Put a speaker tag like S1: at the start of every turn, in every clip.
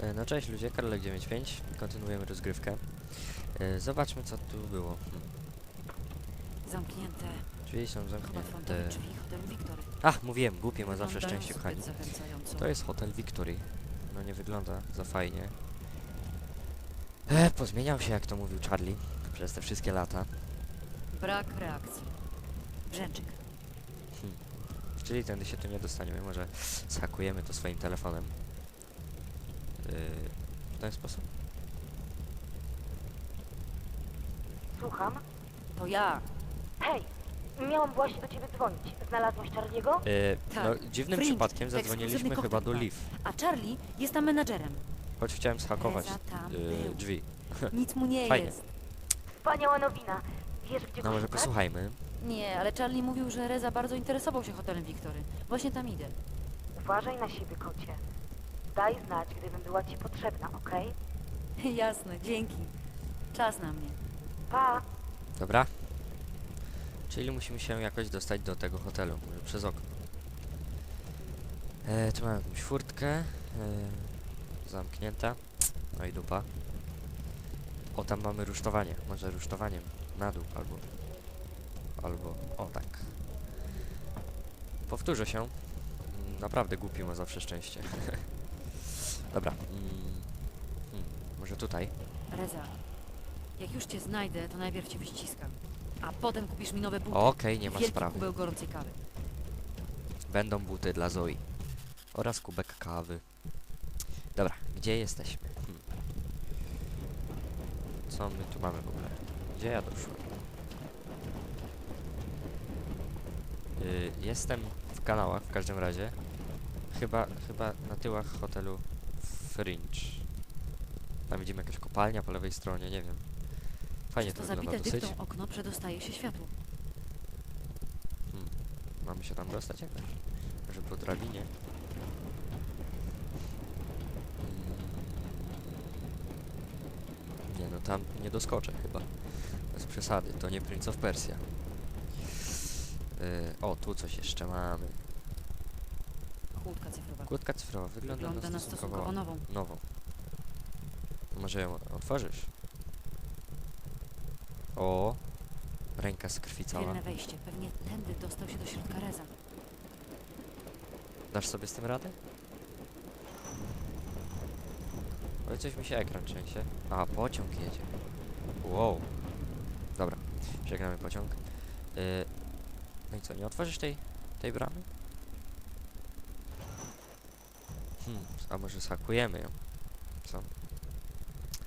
S1: E, No cześć ludzie, Karolek95, kontynuujemy rozgrywkę. E, Zobaczmy co tu było. Hmm.
S2: Zamknięte.
S1: Drzwi są zamknięte. Ach, mówiłem, głupie ma zawsze szczęście, kochani. To jest hotel Victory. No nie wygląda za fajnie. E, pozmieniał się, jak to mówił Charlie, przez te wszystkie lata.
S2: Brak reakcji. Brzęczyk.
S1: Czyli tędy się tu nie dostaniemy, może zhakujemy to swoim telefonem. W ten sposób?
S3: Słucham?
S2: To ja.
S3: Hej, miałam właśnie do ciebie dzwonić. Znalazłeś Charlie'ego?
S1: Yy,
S2: Tak.
S1: no, dziwnym
S2: Fringe,
S1: przypadkiem
S2: to
S1: zadzwoniliśmy
S2: ekskluzywny
S1: chyba do
S2: koktajl
S1: Liv,
S2: A Charlie jest tam menadżerem.
S1: choć chciałem zhakować
S2: tam
S1: yy,
S2: był.
S1: drzwi.
S2: Nic mu nie
S1: Fajnie.
S2: jest.
S3: Wspaniała nowina. Wiesz, gdzie
S1: No może posłuchajmy.
S2: Nie, ale Charlie mówił, że Reza bardzo interesował się hotelem Victory. Właśnie tam idę.
S3: Uważaj na siebie, kocie. Daj znać, gdybym była ci potrzebna, okej?
S2: Jasne, dzięki. Czas na mnie.
S3: Pa!
S1: Dobra. Czyli musimy się jakoś dostać do tego hotelu, może przez okno. E, tu mamy jakąś furtkę. E, zamknięta. No i dupa. O, tam mamy rusztowanie. Może rusztowaniem na dół albo... Albo... O, tak. Powtórzę się. Naprawdę głupi ma zawsze szczęście. Dobra. Mm, hmm, może tutaj?
S2: Reza, jak już cię znajdę, to najpierw cię wyściskam. A potem kupisz mi nowe buty.
S1: Okej, nie ma
S2: Wielki
S1: sprawy.
S2: kubeł gorącej kawy.
S1: Będą buty dla Zoi. Oraz kubek kawy. Dobra, gdzie jesteśmy? Hmm. Co my tu mamy w ogóle? Gdzie ja doszłem? Yy, jestem w kanałach w każdym razie. Chyba, chyba na tyłach hotelu Fringe. Tam widzimy jakaś kopalnia po lewej stronie, nie wiem. Fajnie to
S2: Przez
S1: wygląda
S2: zabite
S1: dosyć.
S2: dyktą okno przedostaje się światło.
S1: Hmm. Mamy się tam dostać jakoś? Może po drabinie? Mm. Nie no, tam nie doskoczę chyba. Bez przesady, to nie Prince of Persia. Yy, o, tu coś jeszcze mamy.
S2: Chłódka cyfrowa.
S1: Kłódka cyfrowa, wygląda,
S2: Wygląda
S1: na stosunkowo
S2: nową.
S1: nową. Może ją otworzysz? O, ręka z krwi cała.
S2: Tylne wejście. Pewnie tędy dostał się do środka Reza.
S1: Dasz sobie z tym radę? Oj, coś mi się ekran trzęsie. A, pociąg jedzie. Wow. Dobra, żegnamy pociąg. Yy, no i co, nie otworzysz tej, tej bramy? Hmm, a może zhakujemy ją? Co?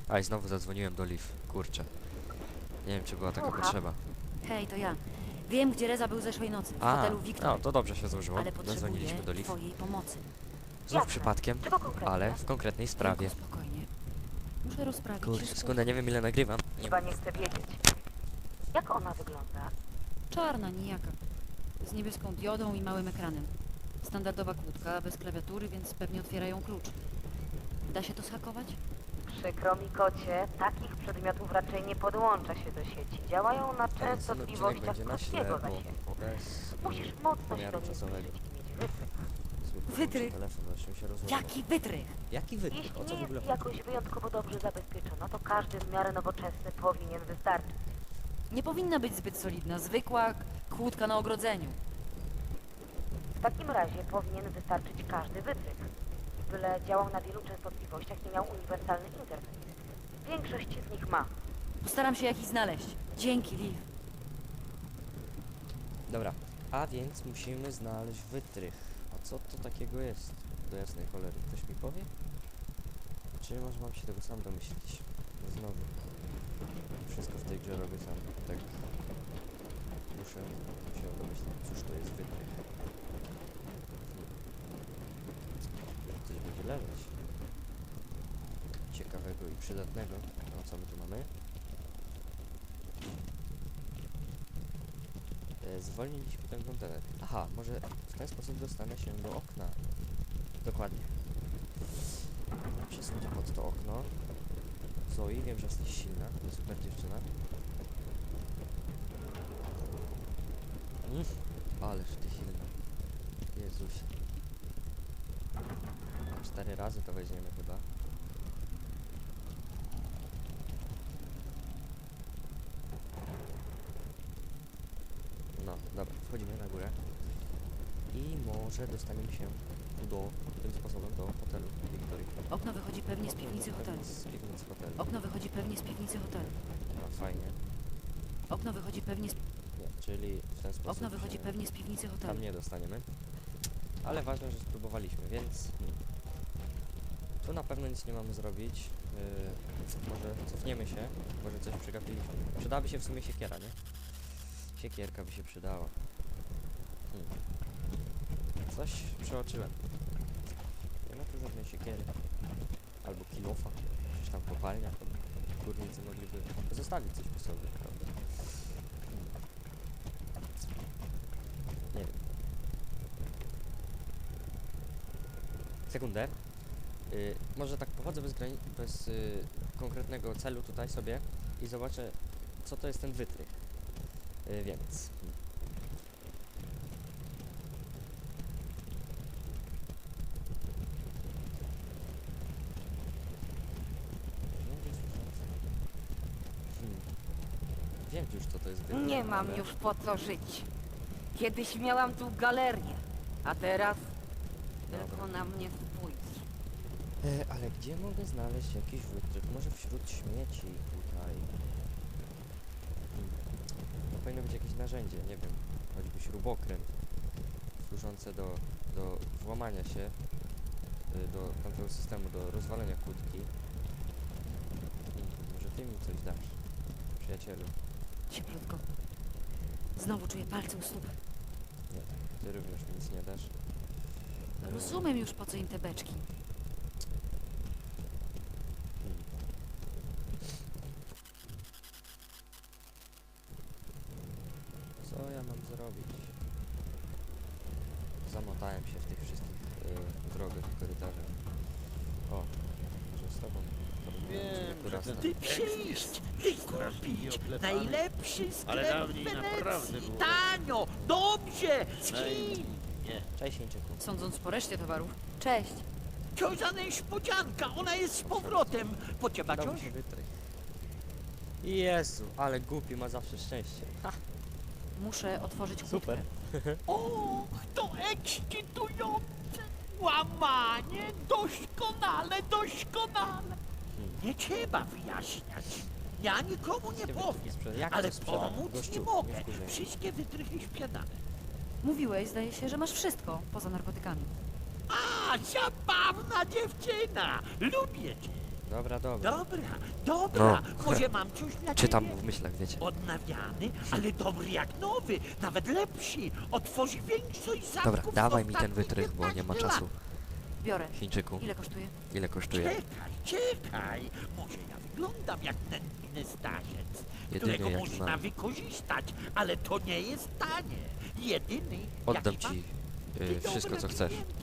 S1: A i znowu zadzwoniłem do Liv. Kurczę. Nie wiem, czy była taka
S3: Słucham.
S1: potrzeba.
S2: Hej, to ja. Wiem, gdzie Reza był zeszłej nocy. W
S1: A,
S2: hotelu Victory.
S1: no to dobrze się złożyło.
S2: ale potrzebuję
S1: Zadzwoniliśmy do Liv.
S2: twojej pomocy.
S1: Znów
S3: Jasne.
S1: przypadkiem,
S3: Czego konkretnie?
S1: ale w konkretnej sprawie.
S2: Tylko spokojnie. Muszę rozprawić się
S1: Kurczę,
S2: z
S1: sekundę, nie wiem ile nagrywam. Nie
S3: Chyba nie chcę wiedzieć. Jak ona wygląda?
S2: Czarna, nijaka. Z niebieską diodą i małym ekranem. Standardowa kłódka, bez klawiatury, więc pewnie otwierają klucz. Da się to zhakować?
S3: Przykro mi, kocie, takich przedmiotów raczej nie podłącza się do sieci. Działają na częstotliwościach krótkiego zasięgu. Musisz mocno się do zbliżyć i mieć wytrych.
S2: Wytrych. Jaki wytrych!
S1: Jaki wytrych?
S3: Jeśli
S1: O co
S3: nie
S1: ogóle
S3: jest
S1: chodzi?
S3: jakoś wyjątkowo dobrze zabezpieczona, to każdy w miarę nowoczesny powinien wystarczyć.
S2: Nie powinna być zbyt solidna. Zwykła kłódka na ogrodzeniu.
S3: W takim razie powinien wystarczyć każdy wytrych. Byle działał na wielu częstotliwościach i miał uniwersalny interfejs. Większość z nich ma.
S2: Postaram się jakiś znaleźć. Dzięki, Liv.
S1: Dobra, a więc musimy znaleźć wytrych. A co to takiego jest? Do jasnej cholery. Ktoś mi powie? Czy może mam się tego sam domyślić? Znowu. Wszystko w tej grze robię sam. Tak. Muszę się domyślić, cóż to jest wytrych. Hmm. Coś będzie leżeć. Ciekawego i przydatnego. No co my tu mamy? E, zwolniliśmy ten kontener. Aha, może w ten sposób dostanę się do okna. Dokładnie. Przesunę pod to okno. Zoe, wiem, że jesteś silna. To super dziewczyna. Mm, ależ ty silna. Jezusie cztery razy to weźmiemy chyba. No, dobra, wchodzimy na górę. I może dostaniemy się do, tym sposobem do hotelu Victory.
S2: Okno wychodzi pewnie z piwnicy hotelu.
S1: Z piwnicy hotelu.
S2: Okno wychodzi pewnie z piwnicy hotelu.
S1: No, fajnie.
S2: Okno wychodzi pewnie z...
S1: Nie, czyli w ten sposób...
S2: Okno wychodzi pewnie z piwnicy hotelu.
S1: Tam nie dostaniemy. Ale ważne, że spróbowaliśmy, więc tu na pewno nic nie mamy zrobić. Yy, może cofniemy się, może coś przegapiliśmy. Przydałaby się w sumie siekiera, nie? Siekierka by się przydała. Hmm. Coś przeoczyłem. Nie ma tu żadnej siekiery. Albo kilofa. Gdzieś tam kopalnia. Górnicy mogliby zostawić coś po sobie, prawda? Hmm. Nie wiem. Sekundę. Y, może tak pochodzę bez, bez y, konkretnego celu tutaj sobie i zobaczę, co to jest ten wytrych. Y, więc. Wiem już, co to jest wytrych.
S4: Nie mam
S1: ale-
S4: już po co żyć. Kiedyś miałam tu galerię, a teraz tylko na mnie
S1: ale gdzie mogę znaleźć jakiś wytrych? Może wśród śmieci tutaj. To powinno być jakieś narzędzie, nie wiem, choćby śrubokręt służące do, do włamania się y, do tamtego systemu, do rozwalenia kłódki. Może ty mi coś dasz, przyjacielu.
S2: Cieplutko. Znowu czuję palce u stóp.
S1: Nie, ty również mi nic nie dasz.
S2: Rozumiem już po co im te beczki.
S1: Hmm. Co ja mam zrobić? Zamotałem się w tych wszystkich drogach i korytarzach. O, może z tobą
S5: Wiem, że ten
S6: Ty przyjść, ty kupić najlepszy
S5: Ale
S6: sklep
S5: dawniej
S6: w
S5: naprawdę
S6: Wenecji.
S5: było.
S6: Tanio, dobrze, z
S5: No i-
S6: kim?
S5: Nie.
S1: Cześć Chińczyku.
S2: Sądząc po reszcie towarów.
S3: Cześć.
S6: Co za niespodzianka, ona jest z powrotem.
S1: Dał mi
S6: coś?
S1: się wytrych. Jezu, ale głupi ma zawsze szczęście. Ha,
S2: Muszę otworzyć kłódkę.
S1: super.
S6: O, to ekscytujące. Łamanie, doskonale, doskonale. Nie trzeba wyjaśniać. Ja nikomu nie powiem, ale
S1: sprzedam?
S6: pomóc
S1: Gościu,
S6: nie mogę.
S1: nie wkurzaj mnie.
S6: Wszystkie wytrychy sprzedane.
S2: Mówiłeś, zdaje się, że masz wszystko poza narkotykami.
S6: A, zabawna dziewczyna. Lubię cię.
S1: Dobra, dobra.
S6: Dobra, dobra.
S1: No.
S6: Może mam coś dla
S1: Czytam
S6: ciebie?
S1: w myślach, wiecie.
S6: Odnawiany, ale dobry jak nowy, nawet lepszy. Otworzy większość zamków
S1: Dobra, dawaj mi ten
S6: ostatnich
S1: wytrych, bo nie ma
S6: 15
S1: czasu.
S2: Biorę.
S1: Chińczyku,
S2: Ile kosztuje?
S1: ile kosztuje?
S6: Czekaj, czekaj. Może ja wyglądam jak nędzny starzec,
S1: Jedyny
S6: którego
S1: jaki
S6: można
S1: mam.
S6: wykorzystać, ale to nie jest tanie. Jedyny,
S1: Oddam
S6: jaki mam.
S1: ci
S6: Ty
S1: y, wszystko, co chcesz.
S6: klientka,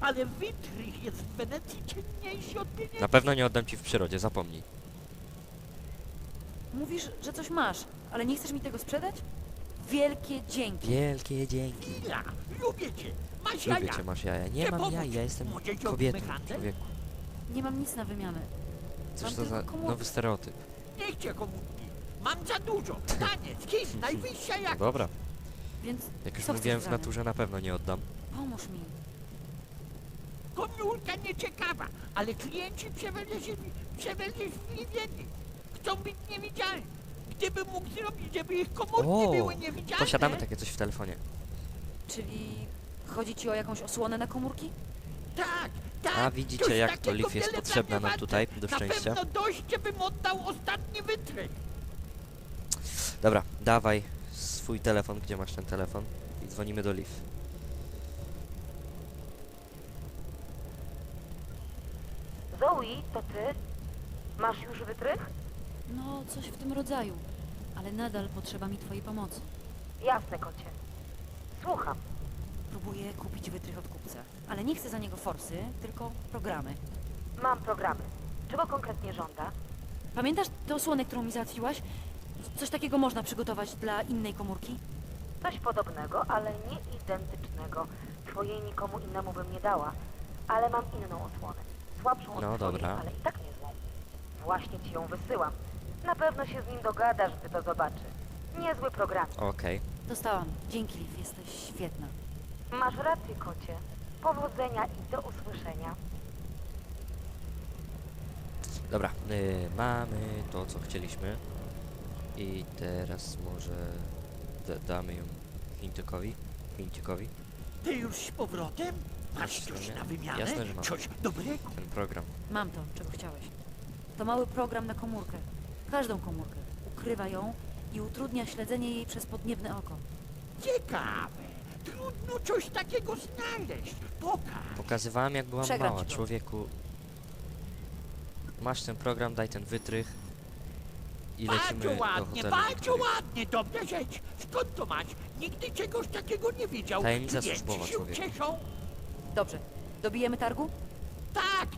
S6: Ale wytrych jest w Wenecji cenniejszy od pieniędzy.
S1: Na pewno nie oddam ci w przyrodzie, zapomnij.
S2: Mówisz, że coś masz, ale nie chcesz mi tego sprzedać? Wielkie dzięki.
S1: Wielkie dzięki.
S6: Ja lubię cię. Masz
S1: Lubię
S6: jaja.
S1: cię, masz jaja. Nie mam
S6: pomóc.
S1: jaj, ja jestem kobietą,
S6: handel?
S1: człowieku.
S2: Nie mam nic na wymianę.
S1: Cóż
S2: Mam
S1: to
S2: tylko
S1: za nowy stereotyp.
S6: Nie chcę komórki. Mam za dużo. Taniec, kim, najwyższa
S1: No
S6: jakość.
S1: dobra,
S2: Więc
S1: jak już
S2: co
S1: mówiłem, w naturze na pewno nie oddam.
S2: Pomóż mi.
S6: Komórka nieciekawa, ale klienci przeweleźli przeweleźli wiedzieli. Chcą być niewidzialni. Gdybym mógł zrobić, żeby ich komórki
S1: O,
S6: były niewidzialne.
S1: Posiadamy takie coś w telefonie.
S2: Czyli chodzi ci o jakąś osłonę na komórki?
S6: Tak, tak.
S1: A widzicie,
S6: coś
S1: jak to
S6: takiego
S1: Leaf jest
S6: wiele
S1: potrzebna nam
S6: warte.
S1: tutaj do
S6: Na
S1: szczęścia.
S6: pewno dość, bym oddał ostatni wytrych.
S1: Dobra, dawaj swój telefon, gdzie masz ten telefon i dzwonimy do Leaf.
S3: Zoe, to ty? Masz już wytrych?
S2: No, coś w tym rodzaju. Ale nadal potrzeba mi twojej pomocy.
S3: Jasne, kocie. Słucham.
S2: Próbuję kupić wytrych od kupca. Ale nie chcę za niego forsy, tylko programy.
S3: Mam programy. Czego konkretnie żąda?
S2: Pamiętasz tę osłonę, którą mi załatwiłaś? Coś takiego można przygotować dla innej komórki?
S3: Coś podobnego, ale nie identycznego. Twojej nikomu innemu bym nie dała. Ale mam inną osłonę. Słabszą od
S1: No
S3: twojej,
S1: dobra.
S3: ale i tak niezłą. Właśnie ci ją wysyłam. Na pewno się z nim dogadasz, gdy to zobaczy. Niezły program.
S1: Okej.
S2: Dostałam. Dzięki, Liv, jesteś świetna.
S3: Masz rację, kocie. Powodzenia i do usłyszenia.
S1: Dobra, y, mamy to, co chcieliśmy. I teraz może da, damy ją Chińczykowi. Chińczykowi.
S6: Ty już z powrotem? Masz coś na wymianę?
S1: Jasne, że mam.
S6: Coś dobrego?
S1: Ten program.
S2: Mam to, czego chciałeś. To mały program na komórkę. Każdą komórkę. Ukrywa ją i utrudnia śledzenie jej przez podniebne oko.
S6: Ciekawe. Trudno coś takiego znaleźć. Pokaż.
S1: Pokazywałem jak byłam
S2: Przegram
S1: mała,
S2: ci go.
S1: człowieku. Masz ten program, daj ten wytrych. I lecimy
S6: Bardzo
S1: do
S6: ładnie,
S1: hotelu.
S6: bardzo
S1: Victoria.
S6: ładnie, dobra rzecz. Skąd to masz? Nigdy czegoś takiego nie wiedział.
S1: Tajemnica
S6: Klienci
S1: służbowa,
S6: się
S1: człowieku.
S6: cieszą.
S2: Dobrze. Dobijemy targu?
S6: Tak,